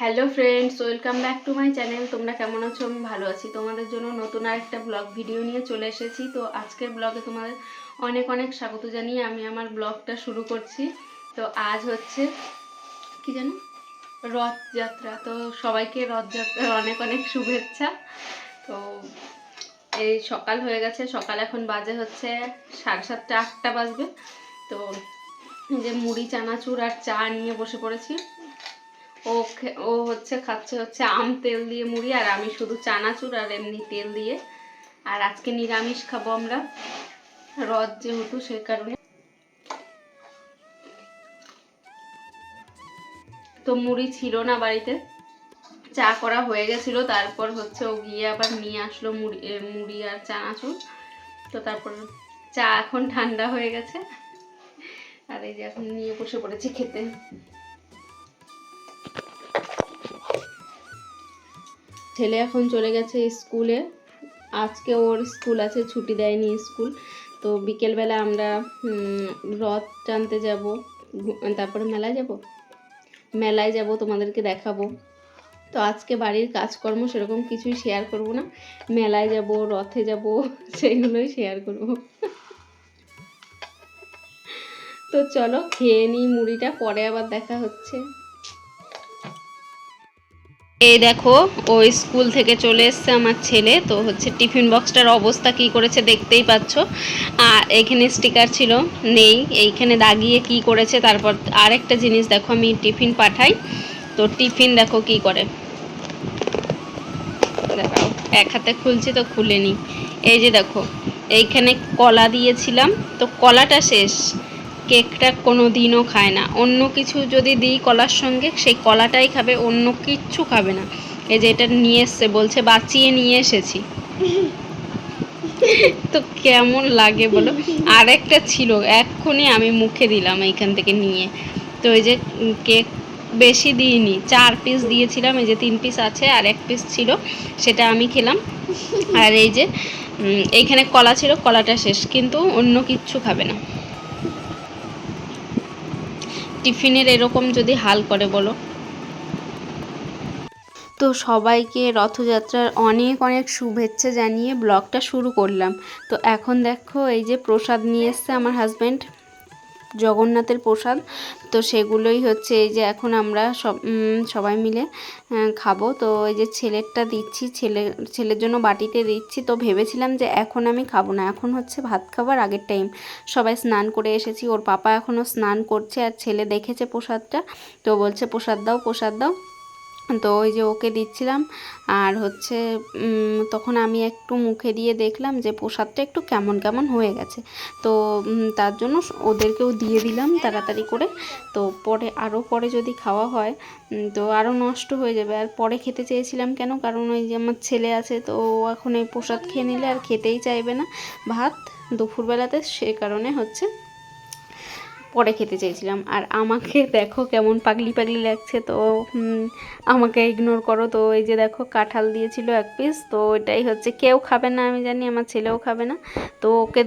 Hello friends, welcome back to my channel. তোমরা কেমন আছো? আমি ভালো আছি। তোমাদের জন্য নতুন আর একটা ব্লগ ভিডিও নিয়ে চলে এসেছি। তো আজকের ব্লগে তোমাদের অনেক অনেক স্বাগত জানিয়ে আমি আমার ব্লগটা শুরু করছি। তো আজ হচ্ছে কি জানো রথযাত্রা। তো সবাইকে রথযাত্রার অনেক অনেক শুভেচ্ছা। তো এই সকাল হয়ে গেছে। সকাল এখন বাজে হচ্ছে সাড়ে সাতটা, আটটা বাজবে। তো যে মুড়ি, চানাচুর আর চা নিয়ে বসে পড়েছি। ও ও হচ্ছে খাচ্ছে হচ্ছে আম তেল দিয়ে মুড়ি, আর আমি শুধু চানাচুর আর এমনি তেল দিয়ে। আর আজকে নিরামিষ খাব আমরা। রদ যেহেতু, সে কারণে। তো মুড়ি ছিল না বাড়িতে। চা করা হয়ে গেছিল, তারপর হচ্ছে ও গিয়ে আবার নিয়ে আসলো মুড়ি মুড়ি আর চানাচুর। তো তারপর চা এখন ঠান্ডা হয়ে গেছে। আর এই যে এখন নিয়ে বসে পড়েছি খেতে। ছেলে এখন চলে গেছে স্কুলে। আজকে ওর স্কুল আছে, ছুটি দেয়নি স্কুল। তো বিকেলবেলা আমরা রথ টানতে যাব তারপরে মেলায় যাব? মেলায় যাব, তোমাদেরকে দেখাবো। তো আজকে বাড়ির কাজকর্ম সেরকম কিছুই শেয়ার করব না। মেলায় যাব, রথে যাব সেইগুলোই শেয়ার করব। তো চলো, খেয়ে নিই মুড়িটা, পরে আবার দেখা হচ্ছে। এই দেখো ও স্কুল থেকে চলে এসছে আমার ছেলে। তো হচ্ছে টিফিন বক্সটার অবস্থা কি করেছে দেখতেই পাচ্ছ। আর এখানে স্টিকার ছিল, নেই। এইখানে দাগিয়ে কি করেছে তারপর আরেকটা জিনিস দেখো, আমি টিফিন পাঠাই। তো টিফিন দেখো কি করে। দেখাও, এক হাতে খুলছি তো খুলেনি এই যে দেখো, এইখানে কলা দিয়েছিলাম। তো কলাটা শেষ। কেকটা কোনো দিনও খায় না। অন্য কিছু যদি দিই কলার সঙ্গে, সেই কলাটাই খাবে, অন্য কিচ্ছু খাবে না। এই যে এটা নিয়ে এসছে, বলছে বাঁচিয়ে নিয়ে এসেছি। তো কেমন লাগে বলো? আর একটা ছিল, এক্ষুনি আমি মুখে দিলাম এইখান থেকে নিয়ে। তো এই যে কেক বেশি দিইনি, চার পিস দিয়েছিলাম, এই যে তিন পিস আছে, আর এক পিস ছিল, সেটা আমি খেলাম। আর এই যে এইখানে কলা ছিল, কলাটা শেষ, কিন্তু অন্য কিচ্ছু খাবে না। টিফিনের এরকম যদি হাল করে বলো? তো সবাইকে রথযাত্রার অনেক অনেক শুভেচ্ছা জানিয়ে ব্লগটা শুরু করলাম। তো এখন দেখো এই যে প্রসাদ নিয়ে এসছে আমার হাজব্যান্ড জগন্নাথের প্রসাদ। তো সেগুলোই হচ্ছে এই যে এখন আমরা সব সবাই মিলে খাব। তো এই যে ছেলেরটা দিচ্ছি, ছেলে, ছেলের জন্য বাটিতে দিচ্ছি। তো ভেবেছিলাম যে এখন আমি খাব না। এখন হচ্ছে ভাত খাবার আগের টাইম সবাই স্নান করে এসেছি। ওর পাপা এখনও স্নান করছে আর ছেলে দেখেছে প্রসাদটা। তো বলছে, প্রসাদ দাও প্রসাদ দাও। তো ওই যে ওকে দিচ্ছিলাম। আর হচ্ছে তখন আমি একটু মুখে দিয়ে দেখলাম যে প্রসাদটা একটু কেমন কেমন হয়ে গেছে। তো তার জন্য ওদেরকেও দিয়ে দিলাম তাড়াতাড়ি করে। তো পরে, আরও পরে যদি খাওয়া হয় তো আরও নষ্ট হয়ে যাবে। আর পরে খেতে চেয়েছিলাম কেন? কারণ ওই যে আমার ছেলে আছে, তো ও এখন এই প্রসাদ খেয়ে নিলে আর খেতেই চাইবে না। ভাত দুপুরবেলাতে সে কারণে হচ্ছে পরে খেতে চেয়েছিলাম আর আমাকে দেখো কেমন পাগলি পাগলি লাগছে তো আমাকে ইগনোর করো। তো এই যে দেখো কাঁঠাল দিয়েছিল এক পিস তো এটাই হচ্ছে কেউ খাবে না আমি জানি, আমার ছেলেও খাবে না। তো ওকে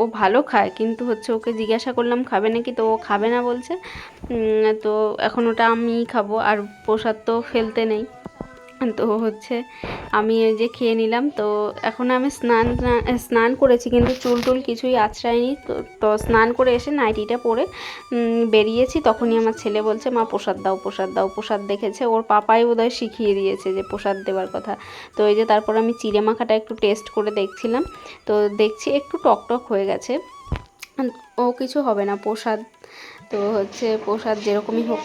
ও ভালো খায়, কিন্তু হচ্ছে ওকে জিজ্ঞাসা করলাম, খাবে নাকি? তো ও খাবে না বলছে। তো এখন ওটা আমিই খাব, আর প্রসাদ তো ফেলতে নেই। তো হচ্ছে আমি এই যে খেয়ে নিলাম। তো এখন আমি স্নান স্নান করেছি কিন্তু চুল টুল কিছুই আছড়ায়নি। তো তো স্নান করে এসে নাইটিটা পরে বেরিয়েছি। তখনই আমার ছেলে বলছে, মা, প্রসাদ দাও প্রসাদ দাও। প্রসাদ দেখেছে, ওর পাপাই বোধহয় শিখিয়ে দিয়েছে যে প্রসাদ দেওয়ার কথা। তো এই যে তারপর আমি চিড়ে মাখাটা একটু টেস্ট করে দেখছিলাম। তো দেখছি একটু টক টক হয়ে গেছে। ও কিছু হবে না, প্রসাদ তো হচ্ছে প্রসাদ যেরকমই হোক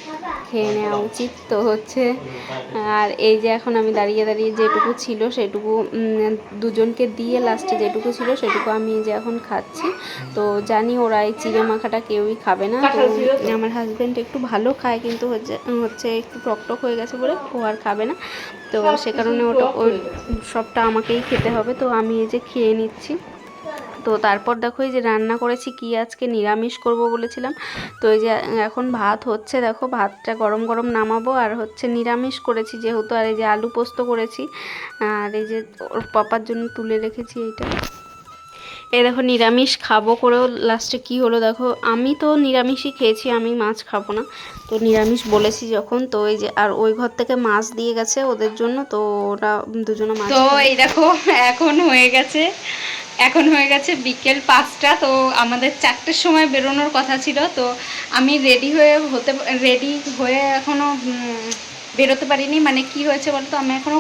খেয়ে নেওয়া উচিত। তো হচ্ছে, আর এই যে এখন আমি দাঁড়িয়ে দাঁড়িয়ে যেটুকু ছিল সেটুকু দুজনকে দিয়ে লাস্টে যেটুকু ছিল সেটুকু আমি যে এখন খাচ্ছি। তো জানি ওরা এই চিড়ে মাখাটা কেউই খাবে না। তো আমার হাজব্যান্ড একটু ভালো খায় কিন্তু হচ্ছে হচ্ছে একটু টকটক হয়ে গেছে বলে ও আর খাবে না। তো সে কারণে ওটা ওই সবটা আমাকেই খেতে হবে। তো আমি এই যে খেয়ে নিচ্ছি। তো তারপর দেখো এই যে রান্না করেছি কি আজকে নিরামিষ করব বলেছিলাম। তো এই যে এখন ভাত হচ্ছে দেখো ভাতটা গরম গরম নামাবো আর হচ্ছে নিরামিষ করেছি যেহেতু আর এই যে আলু পোস্ত করেছি। আর এই যে ওর পাপার জন্য তুলে রেখেছি এইটা। এই দেখো নিরামিষ খাব করেও লাস্টে কি হলো দেখো আমি তো নিরামিষই খেয়েছি আমি মাছ খাব না। তো নিরামিষ বলেছি যখন তো এই যে আর ওই ঘর থেকে মাছ দিয়ে গেছে ওদের জন্য তো ওরা দুজনে মাছ তো এই দেখো এখন হয়ে গেছে। এখন হয়ে গেছে বিকেল পাঁচটা, তো আমাদের চারটের সময় বেরোনোর কথা ছিল, তো আমি রেডি হয়ে হতে রেডি হয়ে এখনও বেরোতে পারিনি। মানে কি হয়েছে বলতো, আমি এখনও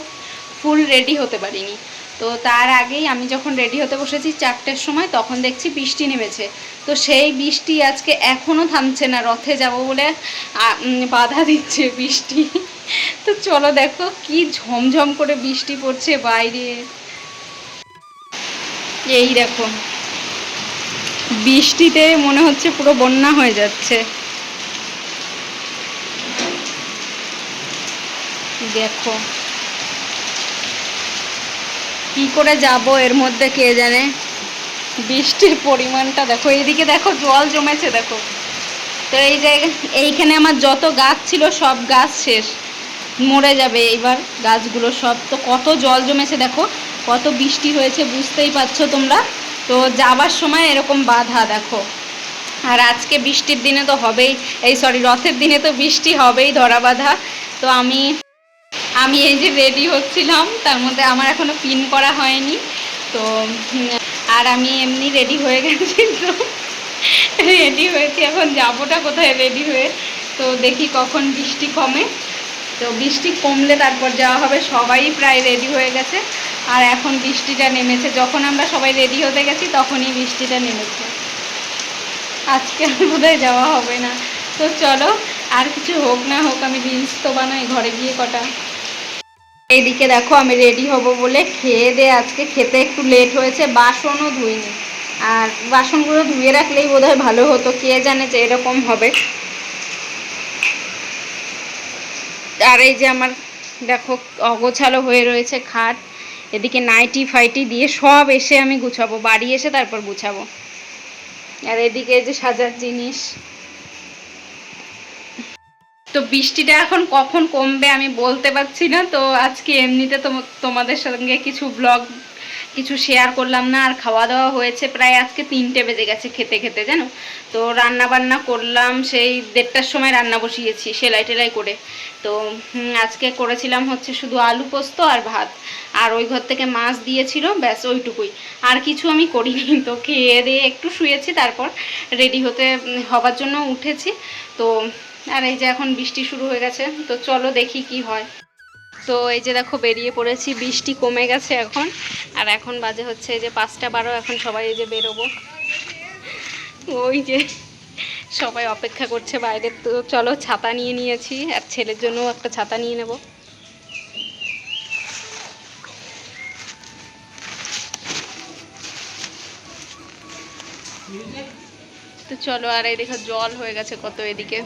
ফুল রেডি হতে পারিনি। তো তার আগেই আমি যখন রেডি হতে বসেছি চারটের সময়, তখন দেখছি বৃষ্টি নেমেছে। তো সেই বৃষ্টি আজকে এখনও থামছে না, রথে যাব বলে বাধা দিচ্ছে বৃষ্টি। তো চলো দেখো কি ঝমঝম করে বৃষ্টি পড়ছে বাইরে। এই দেখো। বৃষ্টিতে মনে হচ্ছে পুরো বন্যা হয়ে যাচ্ছে। দেখো। কি করে যাব এর মধ্যে কে জানে? বৃষ্টির পরিমাণটা দেখো এইদিকে দেখো জল জমেছে, দেখো। তো এই জায়গা এইখানে আমার যত গাছ ছিল সব গাছ শেষ। মরে যাবে এইবার গাছগুলো সব। তো কত জল জমেছে দেখো কত বৃষ্টি হয়েছে বুঝতেই পারছ তোমরা? তো যাবার সময় এরকম বাধা, দেখো। আর আজকে বৃষ্টির দিনে তো হবেই, এই সরি রথের দিনে তো বৃষ্টি হবেই, ধরা বাঁধা। তো আমি আমি এই যে রেডি হচ্ছিলাম, তার মধ্যে আমার এখনও পিন করা হয়নি। তো আর আমি এমনি রেডি হয়ে গেছি তো রেডি হয়েছি, এখন যাবোটা কোথায় রেডি হয়ে? তো দেখি কখন বৃষ্টি কমে। তো বৃষ্টি কমলে তারপর যাওয়া হবে, সবাই প্রায় রেডি হয়ে গেছে। আর এখন বৃষ্টিটা নেমেছে। যখন আমরা সবাই রেডি হতে গেছি, তখনই বৃষ্টিটা নেমেছে। আজকে আর বোধহয় যাওয়া হবে না। তো চলো, আর কিছু হোক না হোক, আমি রিলস তো বানাই, ঘরে গিয়ে কটা। এইদিকে দেখো, আমি রেডি হব বলে খেয়ে দে আজকে। খেতে একটু লেট হয়েছে, বাসনও ধুইনি। আর বাসনগুলো ধুয়ে রাখলেই বোধহয় ভালো হতো, কে জানে যে এরকম হবে। আর এই যে আমার, দেখো, অগোছালো হয়ে রয়েছে খাট। এদিকে নাইটি ফাইটি দিয়ে সব এসে আমি গুছাবো, বাড়ি এসে তারপর গুছাবো। আর এদিকে যে সাজার জিনিস। তো বৃষ্টিটা এখন কখন কমবে আমি বলতে পারছি না, তো আজকে এমনিতে তোমাদের সঙ্গে কিছু ব্লগ কিছু শেয়ার করলাম না, আর খাওয়া দাওয়া হয়েছে প্রায় আজকে তিনটে বেজে গেছে খেতে খেতে, জানো? তো রান্না বান্না করলাম, সেই দেড়টার সময় রান্না বসিয়েছি, সেলাই টেলাই করে। তো আজকে করেছিলাম হচ্ছে শুধু আলু পোস্ত আর ভাত। আর ওই ঘর থেকে মাছ দিয়েছিল, ব্যাস ওইটুকুই। আর কিছু আমি করিনি, তো খেয়ে দিয়ে একটু শুয়েছি, তারপর রেডি হতে, হবার জন্য উঠেছি। তো, আর এই যে এখন বৃষ্টি শুরু হয়ে গেছে, তো চলো দেখি কি হয়। তো এই যে দেখো বেরিয়ে পড়েছি, বৃষ্টি কমে গেছে এখন। আর এখন বাজে হচ্ছে এই যে পাঁচটা বারো, এখন সবাই এই যে বেরোবো। ওই যে সবাই অপেক্ষা করছে বাইরে তো চলো ছাতা নিয়ে নিয়েছি, আর ছেলের জন্যও একটা ছাতা নিয়ে নেব। তো চলো, আর এই দেখো জল হয়ে গেছে কত এদিকে।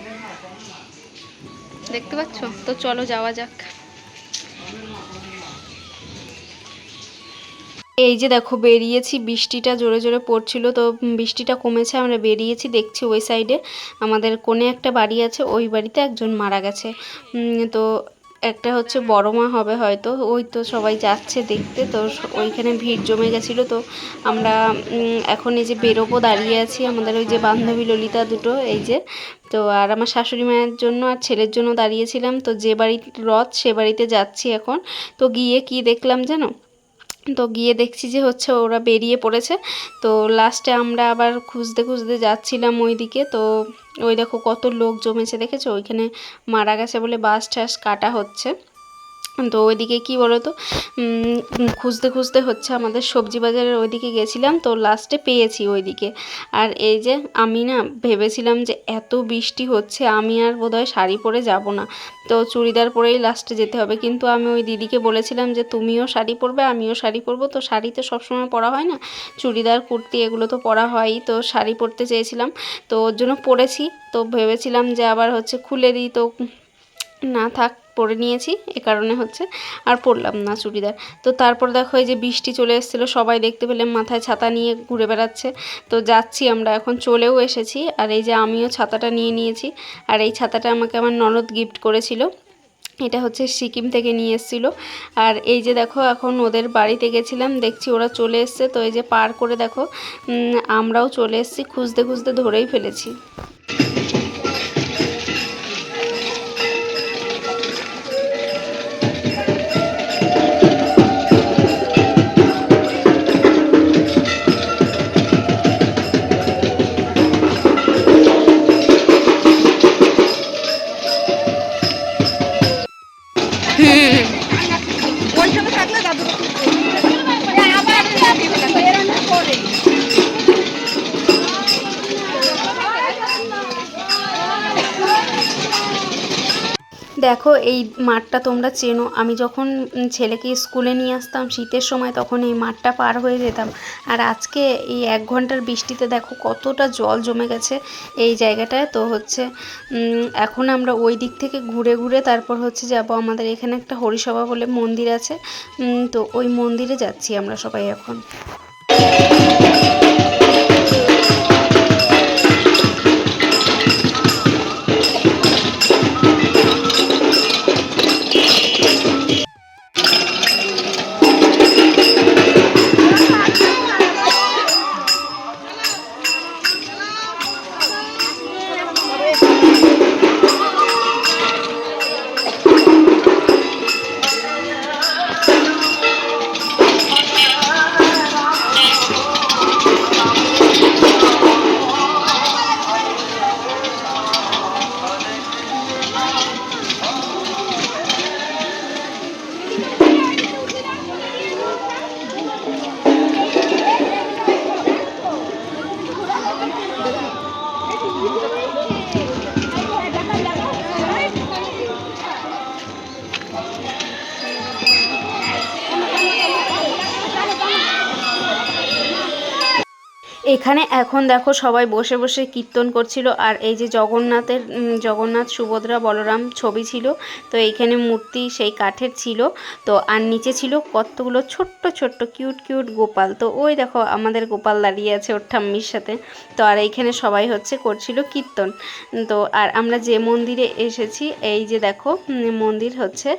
দেখতে পাচ্ছ? তো চলো যাওয়া যাক। এই যে দেখো, বেরিয়েছি, বৃষ্টিটা জোরে জোরে পড়ছিল, তো বৃষ্টিটা কমেছে, আমরা বেরিয়েছি, দেখছি ওই সাইডে আমাদের কোণে একটা বাড়ি আছে, ওই বাড়িতে একজন মারা গেছে। তো একটা হচ্ছে বড় মা হবে হয়তো, ওই তো সবাই যাচ্ছে দেখতে, তো ওইখানে ভিড় জমে গেছিল, তো আমরা এখন এই যে বেরোবো, দাঁড়িয়ে আছি, আমাদের ওই যে বান্ধবী ললিতা দুটো, এই যে। তো আর আমার শাশুড়ি মায়ের জন্য আর ছেলের জন্য দাঁড়িয়েছিলাম, তো যে বাড়ির রথ, সে বাড়িতে যাচ্ছি এখন। তো গিয়ে কি দেখলাম জানো? তো গিয়ে দেখছি যে হচ্ছে ওরা বেরিয়ে পড়েছে। তো লাস্টে আমরা আবার খুঁজতে খুঁজতে যাচ্ছিলাম ওইদিকে। তো ওই দেখো কত লোক জমেছে, দেখেছ? ওইখানে মারা গেছে বলে বাস টাস কাটা হচ্ছে। তো ওইদিকে কি বলো তো খুঁজতে খুঁজতে হচ্ছে আমাদের সবজি বাজারের ওইদিকে গেছিলাম, তো লাস্টে পেয়েছি ওইদিকে। আর এই যে আমি না ভেবেছিলাম যে এত বৃষ্টি হচ্ছে, আমি আর বোধহয় শাড়ি পরে যাব না। তো চুড়িদার পরেই লাস্টে যেতে হবে। কিন্তু আমি ওই দিদিকে বলেছিলাম যে, তুমিও শাড়ি পরবে, আমিও শাড়ি পরবো। তো শাড়ি তো সবসময় পরা হয় না? চুড়িদার, কুর্তি এগুলো তো পরা হয়ই তো শাড়ি পরতে চেয়েছিলাম। তো ওর জন্য পরেছি। তো ভেবেছিলাম যে আবার হচ্ছে খুলে দিই। তো না থাক পরে নিয়েছি, এ কারণে হচ্ছে আর পরলাম না চুড়িদার। তো তারপর দেখো এই যে বৃষ্টি চলে এসেছিল, সবাই দেখতে পেলাম মাথায় ছাতা নিয়ে ঘুরে বেড়াচ্ছে। তো যাচ্ছি আমরা, এখন চলেও এসেছি। আর এই যে আমিও ছাতাটা নিয়ে নিয়েছি, আর এই ছাতাটা আমাকে আমার ননদ গিফট করেছিল। এটা হচ্ছে সিকিম থেকে নিয়ে এসেছিল। আর এই যে দেখো, এখন ওদের বাড়িতে গেছিলাম, দেখছি ওরা চলে এসছে। তো এই যে পার করে দেখো আমরাও চলে এসেছি, খুঁজতে খুঁজতে ধরেই ফেলেছি। দেখো, এই মাঠটা তোমরা চেনো। আমি যখন ছেলেকে স্কুলে নিয়ে আসতাম শীতের সময়, তখন এই মাঠটা পার হয়ে যেতাম। আর আজকে এই এক ঘণ্টার বৃষ্টিতে দেখো, কতটা জল জমে গেছে এই জায়গাটায়। তো হচ্ছে এখন আমরা ওই দিক থেকে ঘুরে ঘুরে তারপর হচ্ছে যাব আমাদের এখানে একটা হরিসভা বলে মন্দির আছে। তো ওই মন্দিরে যাচ্ছি আমরা সবাই এখন। এখানে এখন দেখো সবাই বসে বসে কীর্তন করছিল, আর এই যে জগন্নাথের জগন্নাথ, সুভদ্রা, বলরাম ছবি ছিল, তো এইখানে মূর্তি সেই কাঠের ছিল, তো আর নিচে ছিল কতগুলো ছোট্ট ছোট্ট, কিউট কিউট গোপাল, তো ওই দেখো আমাদের গোপাল দাঁড়িয়ে আছে ওর ঠাম্মির সাথে, তো আর এইখানে সবাই হচ্ছে করছিল কীর্তন তো আর আমরা যে মন্দিরে এসেছি, এই যে দেখো মন্দির হচ্ছে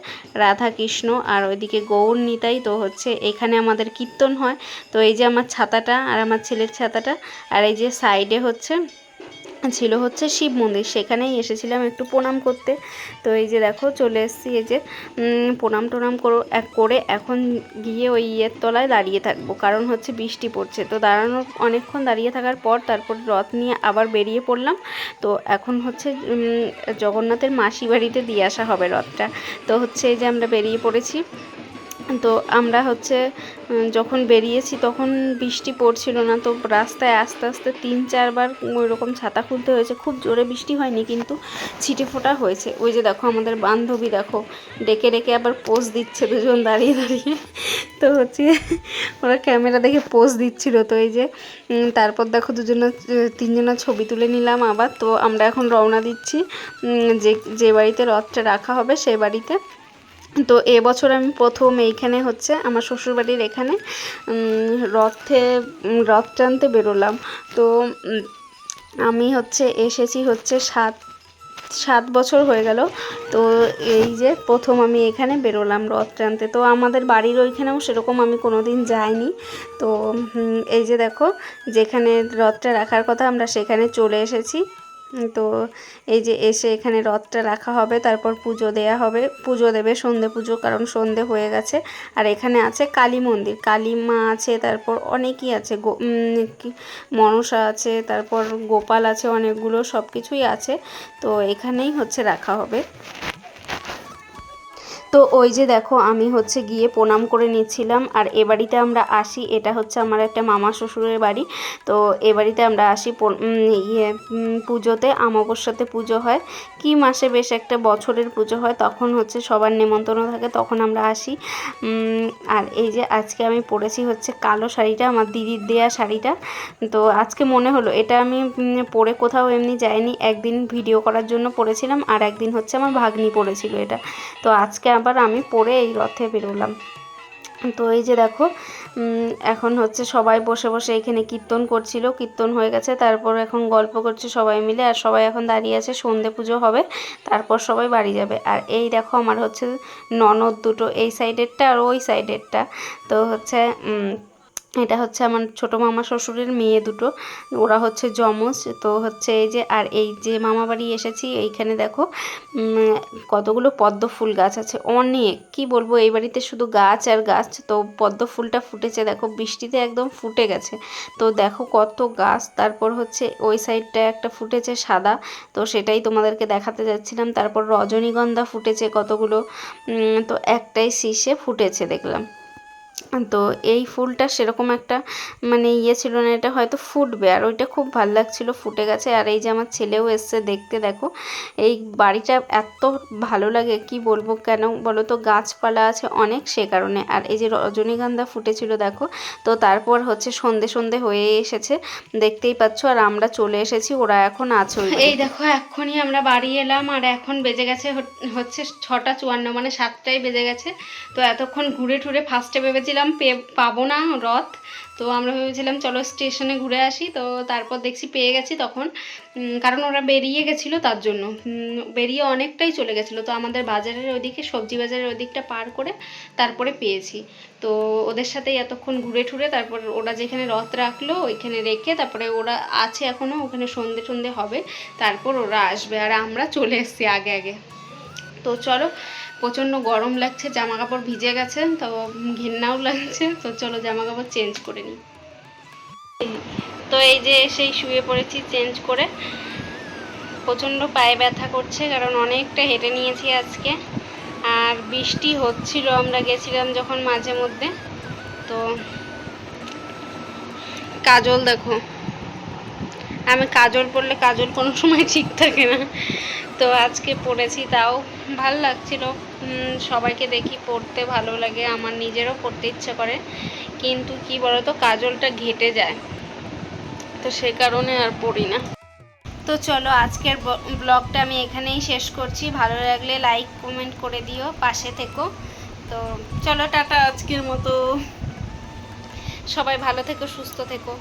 রাধা কৃষ্ণ আর ওইদিকে গৌর নিতাই, তো হচ্ছে এখানে আমাদের কীর্তন হয়, তো এই যে আমার ছাতাটা আর আমার ছেলের ছাতাটা আর এই যে সাইডে হচ্ছে, ছিল হচ্ছে শিব মন্দির। সেখানেই এসেছিলাম একটু প্রণাম করতে। তো এই যে দেখো, চলে এসেছি এই যে প্রণাম টোনাম করে এখন গিয়ে ওই ইয়ের তলায় দাঁড়িয়ে থাকব। কারণ হচ্ছে বৃষ্টি পড়ছে। তো দাঁড়ানোর, অনেকক্ষণ দাঁড়িয়ে থাকার পর তারপর রথ নিয়ে আবার বেরিয়ে পড়লাম। তো এখন হচ্ছে জগন্নাথের মাসি বাড়িতে দিয়ে আসা হবে রথটা। তো হচ্ছে এই যে আমরা বেরিয়ে পড়েছি। তো আমরা হচ্ছে যখন বেরিয়েছি তখন বৃষ্টি পড়ছিল না, তো রাস্তায় আস্তে আস্তে তিন চারবার ওই রকম ছাতা খুলতে হয়েছে। খুব জোরে বৃষ্টি হয়নি কিন্তু ছিটে ফোটা হয়েছে। ওই যে দেখো আমাদের বান্ধবী দেখো, ডেকে ডেকে আবার পোজ দিচ্ছে দুজন দাঁড়িয়ে দাঁড়িয়ে। তো হচ্ছে ওরা ক্যামেরা দেখে পোজ দিচ্ছিল। তো এই যে তারপর দেখো দুজনের তিনজনের ছবি তুলে নিলাম আবার। তো আমরা এখন রওনা দিচ্ছি যে যে বাড়িতে রথটা রাখা হবে সেই বাড়িতে। তো এবছর আমি প্রথম এইখানে হচ্ছে আমার শ্বশুরবাড়ির এখানে রথে রথ টানতে বেরোলাম। তো আমি হচ্ছে এসেছি হচ্ছে সাত সাত বছর হয়ে গেল। তো এই যে প্রথম আমি এখানে বেরোলাম রথ টানতে। তো আমাদের বাড়ির ওইখানেও সেরকম আমি কোনো দিন যাইনি। তো এই যে দেখো, যেখানে রথটা রাখার কথা আমরা সেখানে চলে এসেছি। তো এই যে এসে এখানে রথটা রাখা হবে, তারপর পুজো দেয়া হবে। পুজো দেবে, সন্ধে পুজো, কারণ সন্ধে হয়ে গেছে। আর এখানে আছে কালী মন্দির। কালী মা আছে, তারপর অনেকই আছে। মনসা আছে, তারপর গোপাল আছে, অনেকগুলো সব কিছুই আছে। তো এখানেই হচ্ছে রাখা হবে। তো ওই যে দেখো, আমি হচ্ছে গিয়ে প্রণাম করে নিচ্ছিলাম, আর এ বাড়িতে আমরা আসি, এটা হচ্ছে আমার একটা মামা শ্বশুরের বাড়ি। তো এ বাড়িতে আমরা আসি ইয়ে পুজোতে আমাবস্যাতে পুজো হয়। কি মাসে বেশ একটা বছরের পুজো হয়, তখন হচ্ছে সবার নেমন্তন্ন থাকে, তখন আমরা আসি। আর এই যে আজকে আমি পরেছি হচ্ছে কালো শাড়িটা, আমার দিদির দেয়া শাড়িটা। তো আজকে মনে হলো, এটা আমি পরে কোথাও এমনি যাইনি, একদিন ভিডিও করার জন্য পরেছিলাম, আর একদিন হচ্ছে আমার ভাগ্নি পরেছিল এটা। তো আজকে আবার আমি পরে এই রথে বেরোলাম। তো এই যে দেখো এখন হচ্ছে সবাই বসে বসে এখানে কীর্তন করছিল, কীর্তন হয়ে গেছে, তারপর এখন গল্প করছে সবাই মিলে, আর সবাই এখন দাঁড়িয়ে আছে, সন্ধে পুজো হবে, তারপর সবাই বাড়ি যাবে। আর এই দেখো আমার হচ্ছে ননদ দুটো, এই সাইডেরটা আর ওই সাইডেরটা তো হচ্ছে এটা হচ্ছে আমার ছোটো মামা শ্বশুরের মেয়ে দুটো, ওরা হচ্ছে যমজ, তো হচ্ছে এই যে, আর এই যে মামা বাড়ি এসেছি, এইখানে দেখো কতগুলো পদ্ম ফুল গাছ আছে, অনেক, কি বলব, এই বাড়িতে শুধু গাছ আর গাছ, তো পদ্ম ফুলটা ফুটেছে, দেখো, বৃষ্টিতে একদম ফুটে গেছে, তো দেখো কত গাছ, তারপর হচ্ছে ওই সাইডটা একটা ফুটেছে সাদা, তো সেটাই তোমাদেরকে দেখাতে যাচ্ছিলাম, তারপর রজনীগন্ধা ফুটেছে কতগুলো তো একটাই শীষে ফুটেছে, দেখলাম। তো এই ফুলটা সেরকম একটা মানে ইয়ে ছিল না এটা হয়তো ফুটবে। আর ওইটা খুব ভালো লাগছিল ফুটে গেছে। আর এই যে আমার ছেলেও এসছে দেখতে দেখো। এই বাড়িটা এত ভালো লাগে কি বলব কেন বলো তো? গাছপালা আছে অনেক সে কারণে। আর এই যে রজনীগন্ধা ফুটেছিল দেখো। তো তারপর হচ্ছে সন্ধে সন্ধে হয়ে এসেছে। দেখতেই পাচ্ছ আর আমরা চলে এসেছি ওরা এখন আছে এই দেখো এক্ষুনি আমরা বাড়ি এলাম আর এখন বেজে গেছে হচ্ছে ছটা চুয়ান্ন মানে সাতটাই বেজে গেছে। তো এতক্ষণ ঘুরে টুরে ফার্স্টে ভেবেছিলাম পে, পাবো না রথ। তো আমরা ভেবেছিলাম, চলো স্টেশনে ঘুরে আসি। তো তারপর দেখছি পেয়ে গেছি তখন। কারণ ওরা বেরিয়ে গেছিল তার জন্য। বেরিয়ে অনেকটাই চলে গেছিল। তো আমাদের বাজারের ওইদিকে সবজি বাজারের ওইদিকটা পার করে তারপরে পেয়েছি। তো ওদের সাথে এতক্ষণ ঘুরে ঠুরে তারপর ওরা যেখানে রথ রাখল, ওইখানে রেখে তারপরে ওরা আছে এখনও ওখানে সন্ধে সন্ধে হবে। তারপর ওরা আসবে। আর আমরা চলে এসেছি আগে আগে। তো চলো, প্রচণ্ড গরম লাগছে জামা কাপড় ভিজে গেছে, তো ঘৃণাও লাগছে, তো চলো জামা কাপড় চেঞ্জ করে নিই। তো এই যে সেই শুয়ে পড়েছি চেঞ্জ করে। প্রচণ্ড পায়ে ব্যথা করছে, কারণ অনেকটা হেঁটে নিয়েছি আজকে। আর বৃষ্টি হচ্ছিল, আমরা গেছিলাম যখন মাঝে মধ্যে। তো কাজল দেখো, আমি কাজল পরলে কাজল কোনো সময় ঠিক থাকে না। তো আজকে পড়েছি তাও ভালো লাগছিল। সবাইকে দেখি পড়তে ভালো লাগে, আমার নিজেরও পড়তে ইচ্ছে করে। কিন্তু কি বলতো, কাজলটা ঘেটে যায়। তো সে কারণে আর পড়ি না। তো চলো, আজকের ব্লগটা আমি এখানেই শেষ করছি। ভালো লাগলে লাইক কমেন্ট করে দিও, পাশে থেকো। তো চলো, টাটা আজকের মতো। সবাই ভালো থেকো, সুস্থ থেকো।